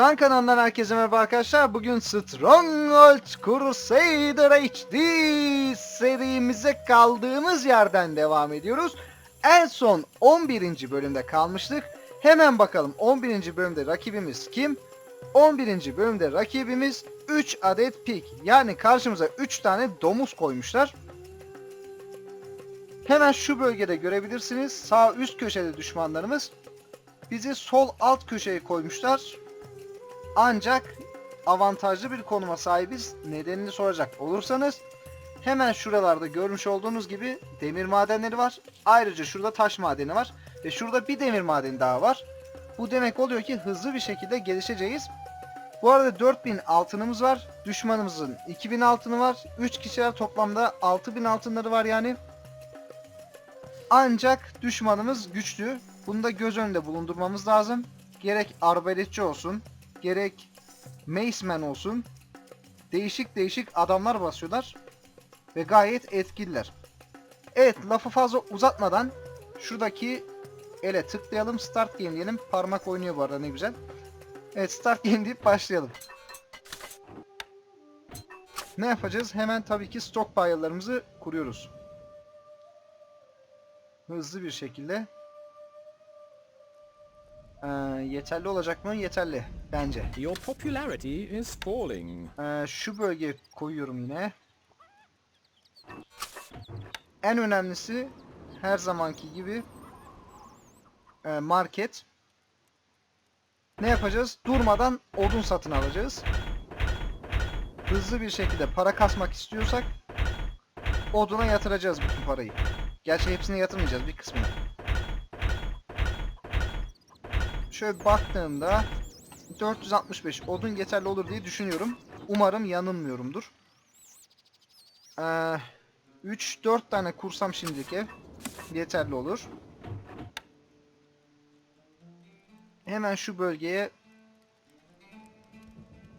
Göksan kanalından herkese merhaba arkadaşlar. Bugün Stronghold Crusader HD serimize kaldığımız yerden devam ediyoruz. En son 11. bölümde kalmıştık. Hemen bakalım 11. bölümde rakibimiz kim? 11. bölümde rakibimiz 3 adet pig. Yani karşımıza 3 tane domuz koymuşlar. Hemen şu bölgede görebilirsiniz. Sağ üst köşede düşmanlarımız. Bizi sol alt köşeye koymuşlar. Ancak avantajlı bir konuma sahibiz. Nedenini soracak olursanız hemen şuralarda görmüş olduğunuz gibi demir madenleri var. Ayrıca şurada taş madeni var. Ve şurada bir demir madeni daha var. Bu demek oluyor ki hızlı bir şekilde gelişeceğiz. Bu arada 4000 altınımız var. Düşmanımızın 2000 altını var. 3 kişiler toplamda 6000 altınları var yani. Ancak düşmanımız güçlü. Bunu da göz önünde bulundurmamız lazım. Gerek arbaletçi olsun, gerek maceman olsun. Değişik değişik adamlar basıyorlar. Ve gayet etkililer. Evet lafı fazla uzatmadan şuradaki ele tıklayalım. Start game diyelim. Parmak oynuyor bu arada ne güzel. Evet start game deyip başlayalım. Ne yapacağız? Hemen tabii ki stockpile'larımızı kuruyoruz. Hızlı bir şekilde. Ee, yeterli olacak mı? Yeterli. Bence. Your popularity is falling. Ee, şu bölgeye koyuyorum yine. En önemlisi her zamanki gibi e, market. Ne yapacağız? Durmadan odun satın alacağız. Hızlı bir şekilde para kasmak istiyorsak oduna yatıracağız bütün parayı. Gerçi hepsini yatırmayacağız bir kısmını. Şöyle baktığımda 465 odun yeterli olur diye düşünüyorum. Umarım yanılmıyorumdur. Ee, 3-4 tane kursam şimdilik ev yeterli olur. Hemen şu bölgeye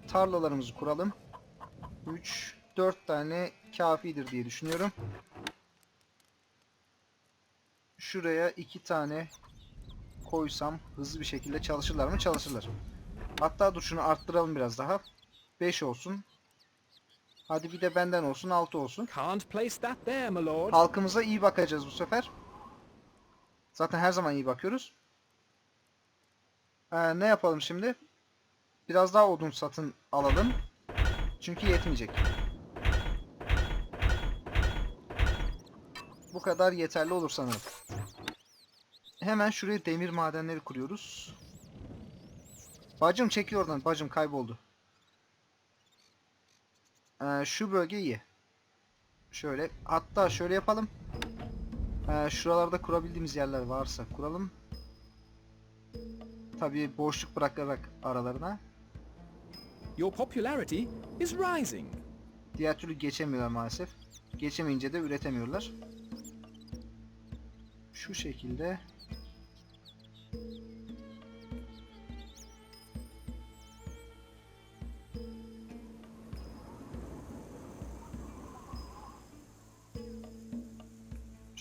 tarlalarımızı kuralım. 3-4 tane kafidir diye düşünüyorum. Şuraya 2 tane koysam hızlı bir şekilde çalışırlar mı? Çalışırlar. Hatta dur şunu arttıralım biraz daha. 5 olsun. Hadi bir de benden olsun 6 olsun. Halkımıza iyi bakacağız bu sefer. Zaten her zaman iyi bakıyoruz. Ee, ne yapalım şimdi? Biraz daha odun satın alalım. Çünkü yetmeyecek. Bu kadar yeterli olur sanırım. Hemen şuraya demir madenleri kuruyoruz. Bacım çekil oradan. Bacım kayboldu. Ee, şu bölge iyi. Şöyle. Hatta şöyle yapalım. Ee, şuralarda kurabildiğimiz yerler varsa kuralım. Tabii boşluk bırakarak aralarına. Your popularity is rising. Diğer türlü geçemiyorlar maalesef. Geçemeyince de üretemiyorlar. Şu şekilde.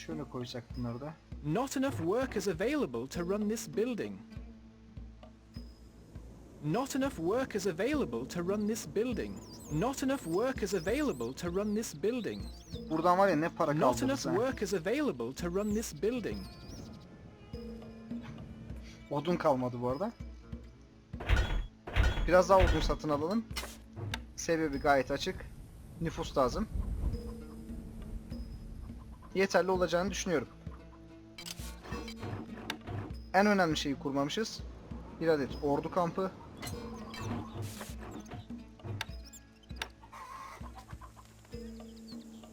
Şöyle koysak bunları da. Not enough workers available to run this building. Not enough workers available to run this building. Not enough workers available to run this building. Buradan var ya ne para Not kaldı enough bize. workers available to run this building. Odun kalmadı bu arada. Biraz daha odun satın alalım. Sebebi gayet açık. Nüfus lazım Yeterli olacağını düşünüyorum. En önemli şeyi kurmamışız. Bir adet ordu kampı.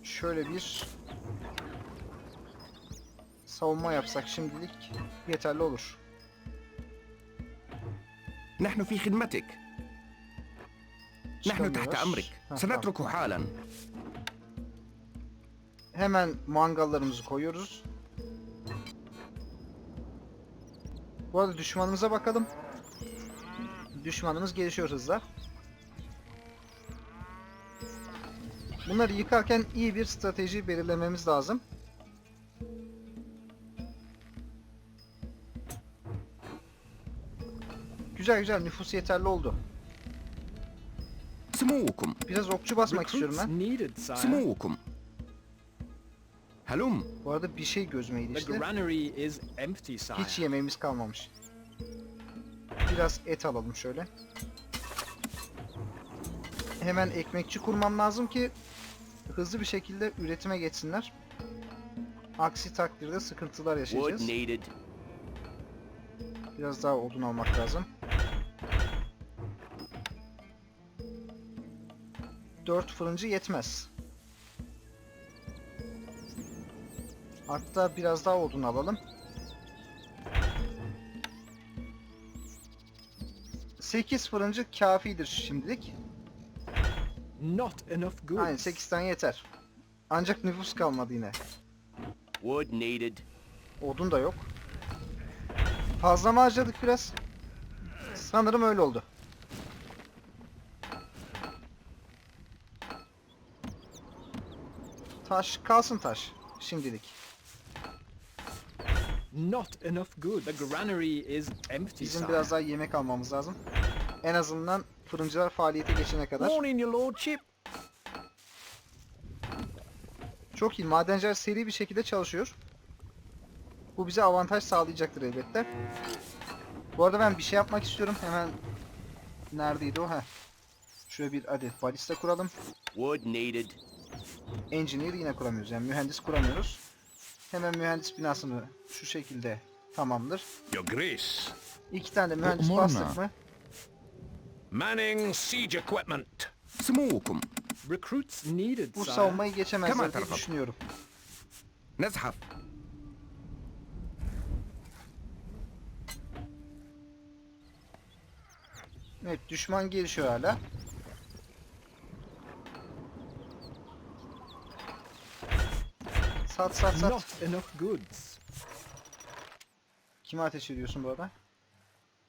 Şöyle bir savunma yapsak şimdilik yeterli olur. نحن في خدمتك نحن تحت Çıkamıyorlar. أمرك Ha, tamam. سنترك حالا hemen mangallarımızı koyuyoruz. Bu arada düşmanımıza bakalım. Düşmanımız gelişiyor hızla. Bunları yıkarken iyi bir strateji belirlememiz lazım. Güzel güzel nüfus yeterli oldu. Biraz okçu basmak istiyorum ben. Halum. Bu arada bir şey gözüme ilişti. granary is empty, sire. Hiç yemeğimiz kalmamış. Biraz et alalım şöyle. Hemen ekmekçi kurmam lazım ki hızlı bir şekilde üretime geçsinler. Aksi takdirde sıkıntılar yaşayacağız. Biraz daha odun almak lazım. 4 fırıncı yetmez. Hatta biraz daha odun alalım. 8 fırıncı kafidir şimdilik. Not enough goods. Aynen 8 tane yeter. Ancak nüfus kalmadı yine. Wood needed. Odun da yok. Fazla mı harcadık biraz? Sanırım öyle oldu. Taş kalsın taş şimdilik. Not enough goods. The granary is empty, Bizim biraz daha yemek almamız lazım. En azından fırıncılar faaliyete geçene kadar. Morning, your lordship. Çok iyi. Madenciler seri bir şekilde çalışıyor. Bu bize avantaj sağlayacaktır elbette. Bu arada ben bir şey yapmak istiyorum. Hemen neredeydi o? Heh. Şöyle bir adet balista kuralım. Wood needed. Engineer yine kuramıyoruz. Yani mühendis kuramıyoruz. Hemen mühendis binasını şu şekilde tamamdır. Your Grace. İki tane de mühendis Morna. bastık mı? Manning siege equipment. سموكم Recruits needed, Bu sire. savunmayı geçemezler Kemal diye tarafa. düşünüyorum. نزحف Evet düşman gelişiyor hala. Sat sat sat. Not enough goods. Kime ateş ediyorsun bu arada?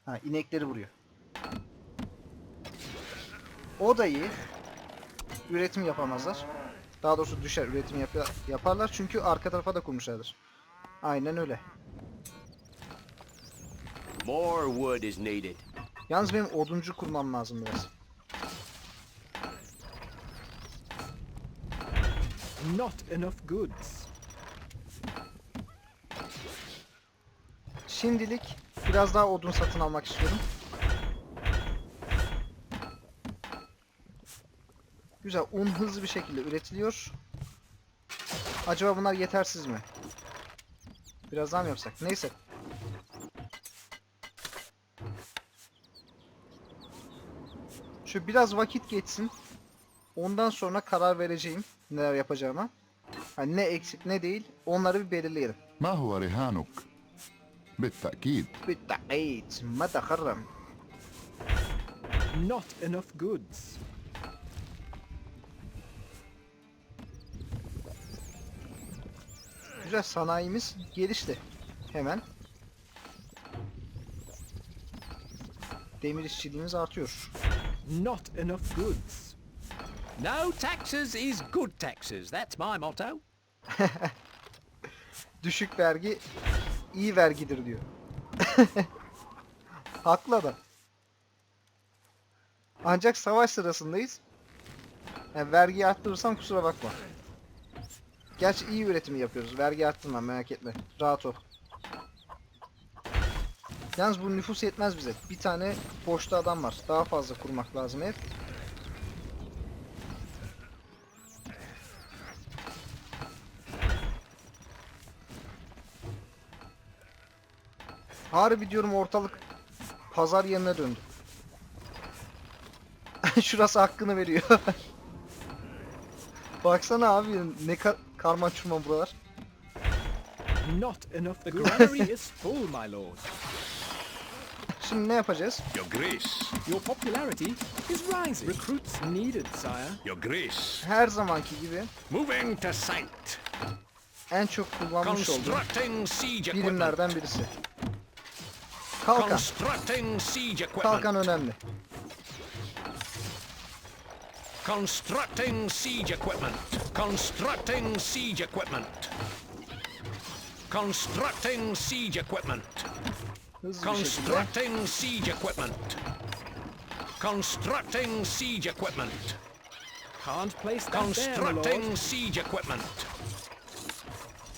Ha inekleri vuruyor. O da iyi. Üretim yapamazlar. Daha doğrusu düşer üretim yap- yaparlar çünkü arka tarafa da kurmuşlardır. Aynen öyle. More wood is needed. Yalnız benim oduncu kurmam lazım biraz. Not enough goods. Şimdilik biraz daha odun satın almak istiyorum. Güzel. Un hızlı bir şekilde üretiliyor. Acaba bunlar yetersiz mi? Biraz daha mı yapsak? Neyse. Şu biraz vakit geçsin. Ondan sonra karar vereceğim neler yapacağıma. Hani ne eksik ne değil onları bir belirleyelim. Ma huwa بالتأكيد بالتأكيد ما تخرم Not enough goods. Güzel sanayimiz gelişti. Hemen. Demir işçiliğimiz artıyor. Not enough goods. No taxes is good taxes. That's my motto. Düşük vergi iyi vergidir diyor. Haklı adam. Ancak savaş sırasındayız. Yani vergiyi arttırırsam kusura bakma. Gerçi iyi üretimi yapıyoruz. Vergi arttırmam merak etme. Rahat ol. Yalnız bu nüfus yetmez bize. Bir tane boşta adam var. Daha fazla kurmak lazım ev. Harbi diyorum ortalık pazar yerine döndü. Şurası hakkını veriyor. Baksana abi ne ka karman çurman buralar. Not enough. The granary is full, my lord. Şimdi ne yapacağız? Your Grace. Your popularity is rising. Recruits needed, sire. Your Grace. Her zamanki gibi Moving to site. en çok kullanmış olduğum birimlerden birisi. Kalkan. Constructing siege equipment. Kalkan önemli. Constructing siege equipment. Constructing siege equipment. Constructing siege equipment. Hızlı bir şekilde. Constructing siege equipment. Constructing siege equipment. Can't place that there, my Constructing lord. siege equipment.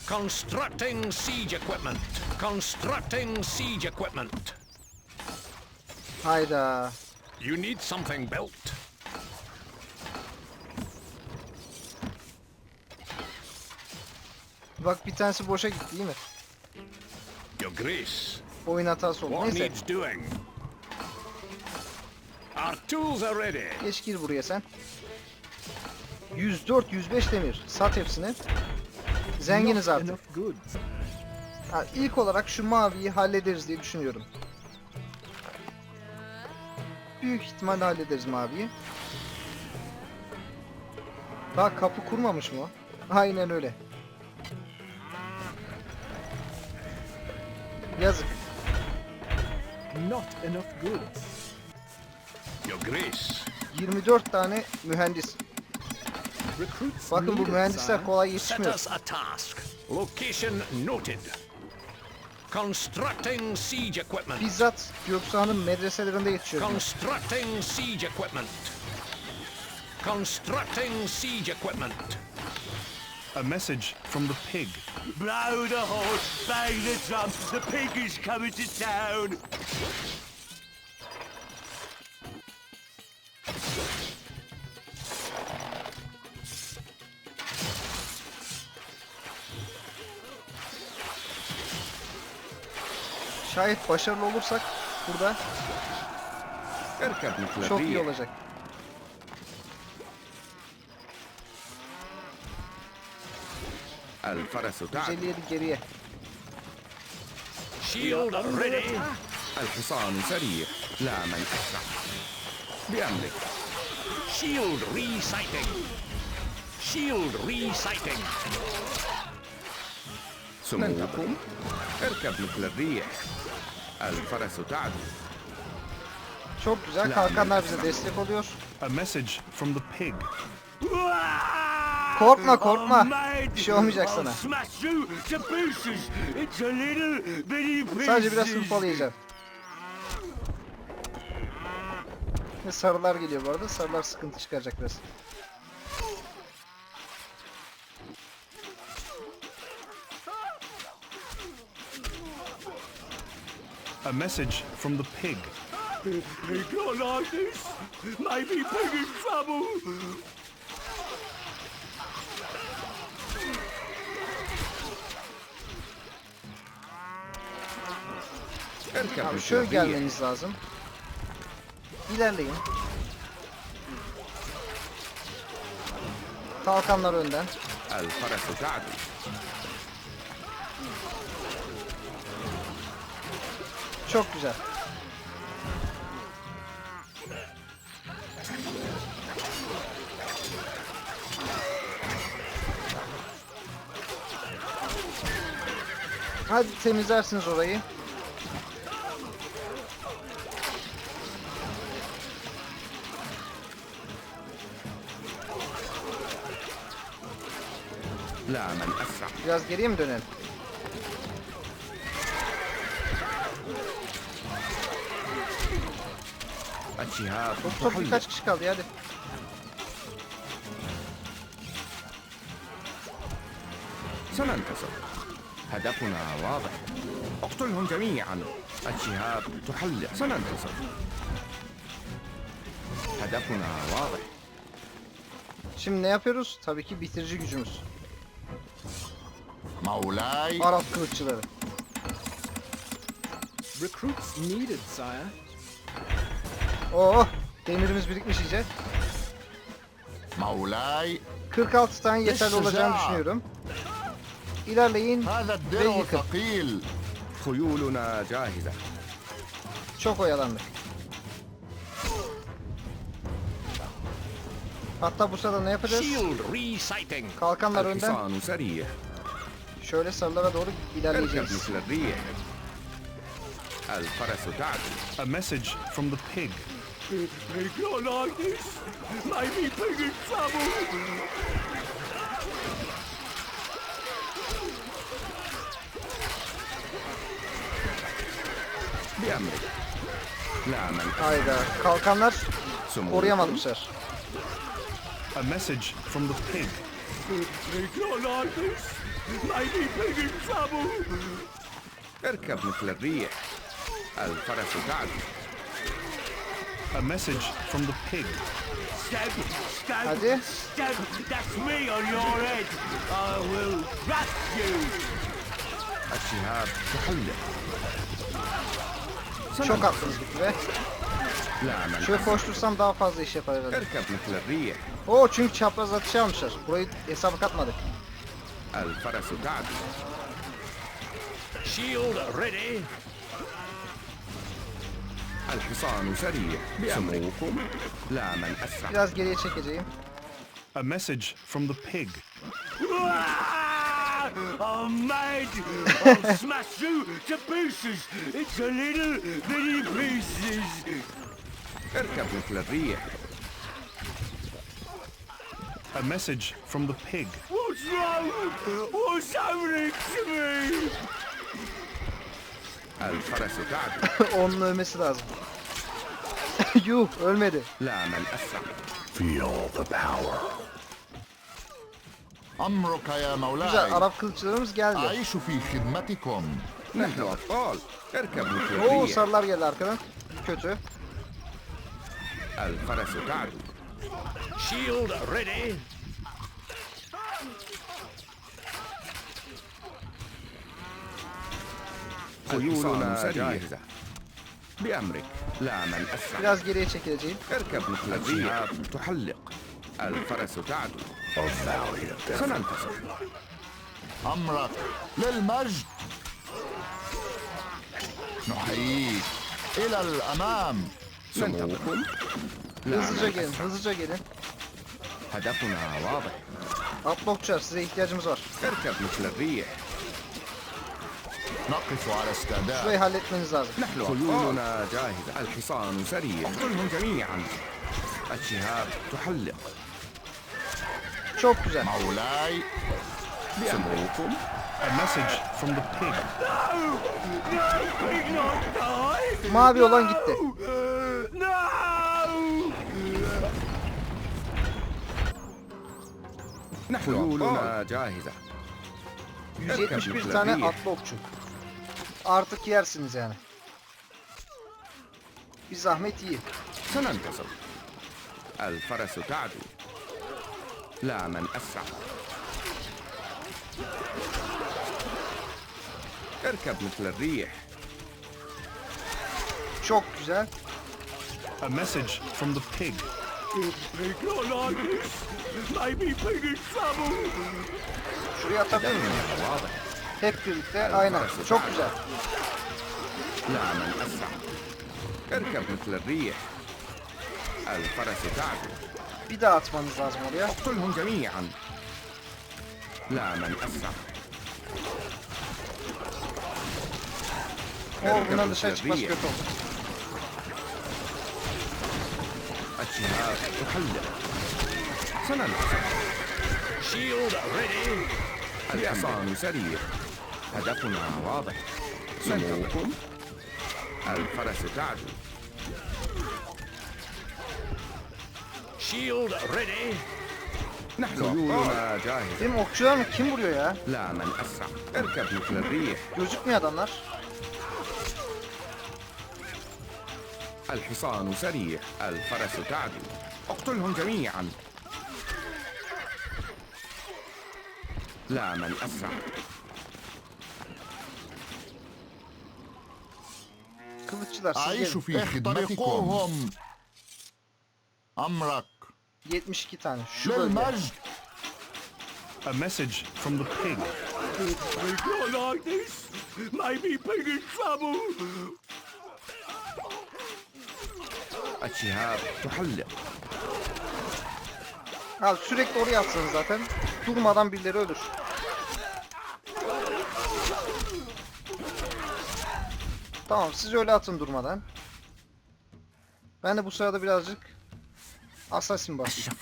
Constructing siege equipment. Constructing siege equipment. Hayda. You need something built. Bak bir tanesi boşa gitti değil mi? Your Grace, Oyun hatası oldu. what Neyse. needs doing? Our tools are ready. Geç gir buraya sen. 104, 105 demir. Sat hepsini. Zenginiz artık. Ha, ilk olarak şu maviyi hallederiz diye düşünüyorum. Büyük ihtimalle hallederiz maviyi. Daha kapı kurmamış mı o? Aynen öyle. Yazık. Not enough goods. Your Grace, 24 tane mühendis. Bakın bu mühendisler kolay yetişmiyor. Location noted. Constructing siege equipment. Bizzat Göksu'nun medreselerinde yetişiyor. bunlar. Constructing siege equipment. Constructing siege equipment. A message from the pig. Blow the horse, bang the drum, the pig is coming to town. Şayet başarılı olursak burada اركب مثل çok iyi الريح olacak. الفرس تعدو 157 geriye. Shield ready. الحصان سريع لا من أسرع بأمرك Shield resighting. Shield resighting. سموكم اركب مثل الريح الفرس تعدو Çok güzel. Kalkanlar bize destek oluyor. A message from the pig. Korkma korkma. Oh, mate, Bir şey olmayacak I'll sana. smash you to pieces into little bitty pieces. Sadece biraz hırpalayacağım. Ve sarılar geliyor bu arada. Sarılar sıkıntı çıkaracak biraz. A message from the pig. Pig on Agnes! Maybe pig in trouble! Abi şöyle gelmeniz lazım. İlerleyin. Kalkanlar önden. El parası Çok güzel. Hadi temizlersiniz orayı. Biraz geriye mi dönelim? الشهاب Çok çok تحلق birkaç kişi kaldı hadi. سننتصر هدفنا واضح اقتلهم جميعا الشهاب تحلق سننتصر هدفنا واضح Şimdi ne yapıyoruz? Tabii ki bitirici gücümüz. مولاي Arap kılıççıları. Recruits needed, sire. Oh, demirimiz birikmiş iyice. مولاي 46 tane yeterli Teşekkür. olacağını düşünüyorum. İlerleyin. هذا الدرع يكن. ثقيل خيولنا جاهزة Çok oyalandık. Hatta bu sırada ne yapacağız? Shield resighting. Kalkanlar önden. الحصان سريع Şöyle sarılara doğru اركب ilerleyeceğiz. مثل الريح الفرس تعدو A message from the pig. Pig not like this. Maybe pig in trouble. بأمرك لا من Hayda. Kalkanlar سموكم koruyamadı bu sefer. A message from the pig. It's not like this. Maybe pig in trouble. اركب مثل الريح الفرس تعدو A message from the pig. Stab, stab, Hadi. stab. That's me on your head. I will crush you. الشهاب تحلق Çok attınız gitti be. لا من Şöyle koştursam daha fazla iş yapar herhalde. اركب مثل الريح Oo çünkü çapraz atış almışlar. Burayı hesaba katmadık. الفرس تعدو Shield ready. الحصان سريع سموكم لا من أسرع Biraz geriye çekeceğim. A message from the pig. Ah, I'm mad. I'll smash you to pieces. It's a little bitty pieces. اركب مثل الريح A message from the pig. What's wrong? What's happening to me? الفرس تعدو Onun ölmesi lazım. Yuh ölmedi. لا من أسرع أمرك يا Güzel مولاي Arap kılıçlarımız geldi. أعيش في خدمتكم نحن أبطال اركب مثل Oo الريح sarılar geldi arkadan. Kötü. الفرس تعدو Shield ready. خيولنا جاهزة بأمرك لا من أسرع Biraz geriye çekileceğim. اركب مثل الريح تحلق الفرس تعدو سننتصر أمرك للمجد نحييك إلى الأمام سموكم لا Hızlıca من gelin, أسرع hızlıca gelin. هدفنا واضح Atlokçular size ihtiyacımız var. اركب مثل الريح نقف على استعداد Şurayı halletmeniz lazım. نحن خيولنا جاهزة الحصان سريع اقتلهم جميعا الشهاب تحلق Çok güzel. مولاي سموكم A message from the pig. Pig not die. Mavi olan gitti. Uh, no. نحن خيولنا جاهزة 171 tane atlı okçu. Artık yersiniz yani. Bir zahmet yiyin. سننتصر الفرس تعدو لا من أسرع اركب مثل الريح Çok güzel. A message from the pig. Pig not like this. Maybe pig in trouble. Şuraya atabilir miyim? واضح Hep birlikte aynen. Çok güzel. اركب مثل الريح الفرس Bir daha atmanız lazım oraya. اقتلهم جميعا لا من أسرع O dışarı تحلق سننتصر Shield ready. الحصان سريع هدفنا واضح. سموكم الفرس تعدو. Shield ready. نحن خيولنا جاهزة. Benim okçular mı? Kim vuruyor ya? لا من أسرع. اركب مثل الريح. Gözükmüyor adamlar. الحصان سريع. الفرس تعدو. اقتلهم جميعا. لا من أسرع. Kılıççılar. Ayşu fi eh, hidmetikuhum. Amrak. 72 tane. Şu bölge. A message from the pig. Go like this. My people in trouble. Açıha sürekli oraya atsanız zaten durmadan birileri ölür. Tamam siz öyle atın durmadan. Ben de bu sırada birazcık Assassin başlayacağım.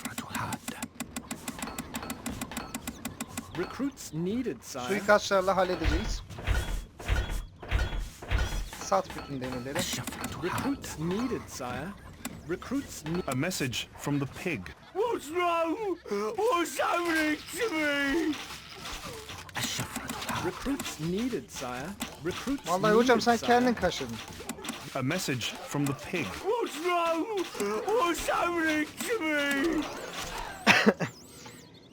Recruits needed, Suikastlarla halledeceğiz. Sat bütün demirleri. Recruits needed, sire. Recruits A message from the pig. What's wrong? What's happening to me? Recruits needed, sire. Recruits Vallahi hocam needed, sen sire. kendin kaşırdın. A message from the pig. What's wrong? What's happening to me?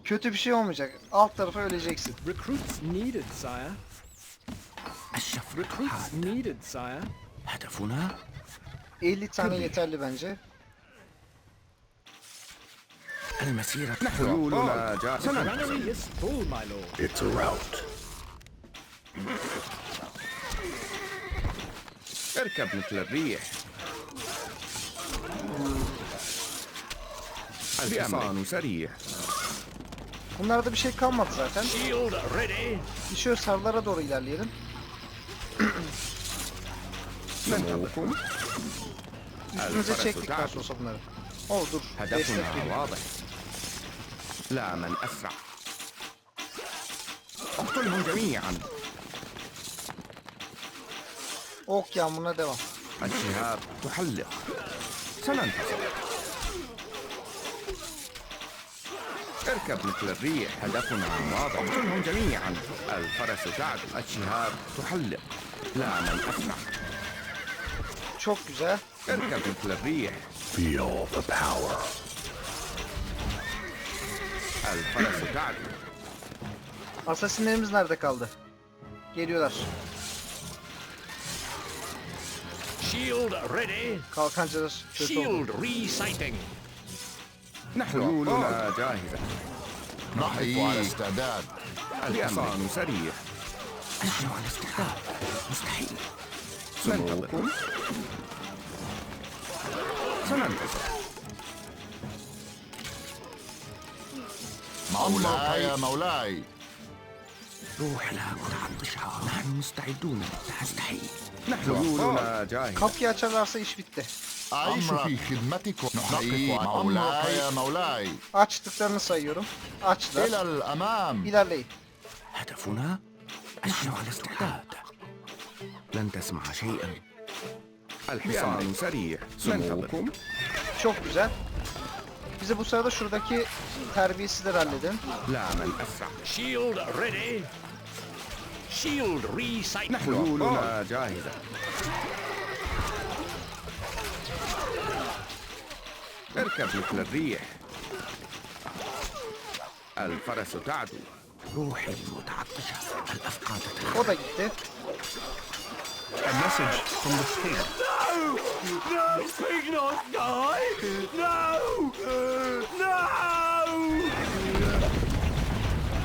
Kötü bir şey olmayacak. Alt tarafa öleceksin. Recruits needed, sire. Recruits needed, sire. 50 tane yeterli bence. حلولنا جاهزة The granary is full, my lord. It's a rout. اركب مثل الريح الحصان سريع Bunlarda bir şey kalmadı zaten. Shield ready. Bir şöyle sarılara doğru ilerleyelim. ننتظركم Üstümüze الفرس çektik تعدو. nasıl olsa bunları. Oh dur. Destek هدفنا geliyor. واضح لا من أسرع اقتلهم جميعا Ok yağmuruna devam. الشهاب تحلق سننتصر اركب مثل الريح هدفنا واضح اقتلهم جميعا الفرس تعدو الشهاب تحلق لا من أسرع Çok güzel. اركب مثل الريح Feel the power. الفرس تعدو Asasinlerimiz nerede kaldı? Geliyorlar. Shield ready. Kalkancılar kötü oldu. Shield resighting. نحن حلولنا جاهزة نحن على استعداد الحصان سريع نحن على استعداد مستحيل ننتظركم سننتصر مولاي مولاي روح لا متعطشة نحن مستعدون مستحيل نحن حلولنا جاهزة Kapıyı açarlarsa iş bitti. أعيش في خدمتكم نحييك مولاي مولاي Açtıklarını sayıyorum. Açtılar. إلى الأمام İlerleyin. هدفنا نحن على استعداد لن تسمع شيئا الحصان سريع ننتظركم Çok güzel. Bize bu sırada şuradaki terbiyesizleri halledin. لا من أسرع Shield ready. Shield resighting. نحن حلولنا جاهزة اركب مثل الريح الفرس تعدو روحي متعطشة الأفقاد O da gitti. A message from the pig. No! No! Pig not die! No! No!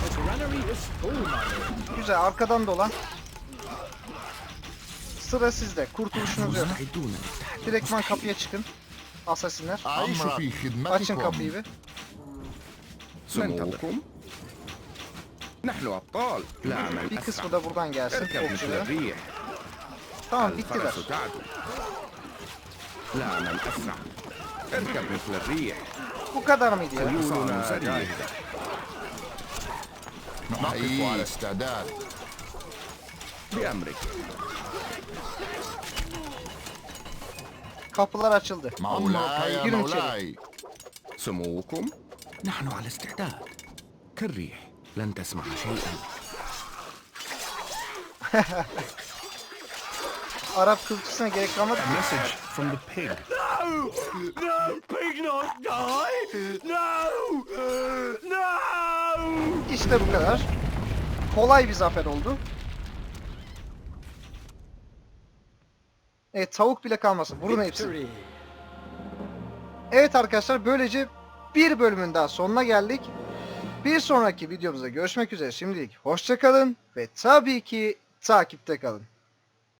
The granary is full, my lord. Güzel arkadan dolan. Sıra sizde. Kurtuluşunuz yok. مستعدون Direktman kapıya çıkın. Asasinler. أعيش في Açın خدمتكم kapıyı bir. سموكم نحن أبطال لا من Bir أسرع kısmı da buradan gelsin. اركب مثل Okçular. الريح Tamam bittiler. الفرس تعدو لا من أسرع اركب مثل الريح Bu kadar mıydı ya? حلولنا جاهزة نحييك على استعداد بأمرك Kapılar açıldı. مولاي Girin içeri. مولاي سموكم نحن على استعداد كالريح لن تسمع شيئا Arap kültüsüne gerek kalmadı. A message from the pig. No! No! Pig not die! No! İşte bu kadar. Kolay bir zafer oldu. Evet tavuk bile kalmasın. Vurun. Victory. Evet arkadaşlar böylece bir bölümün daha sonuna geldik. Bir sonraki videomuzda görüşmek üzere. Şimdilik hoşçakalın ve tabii ki takipte kalın.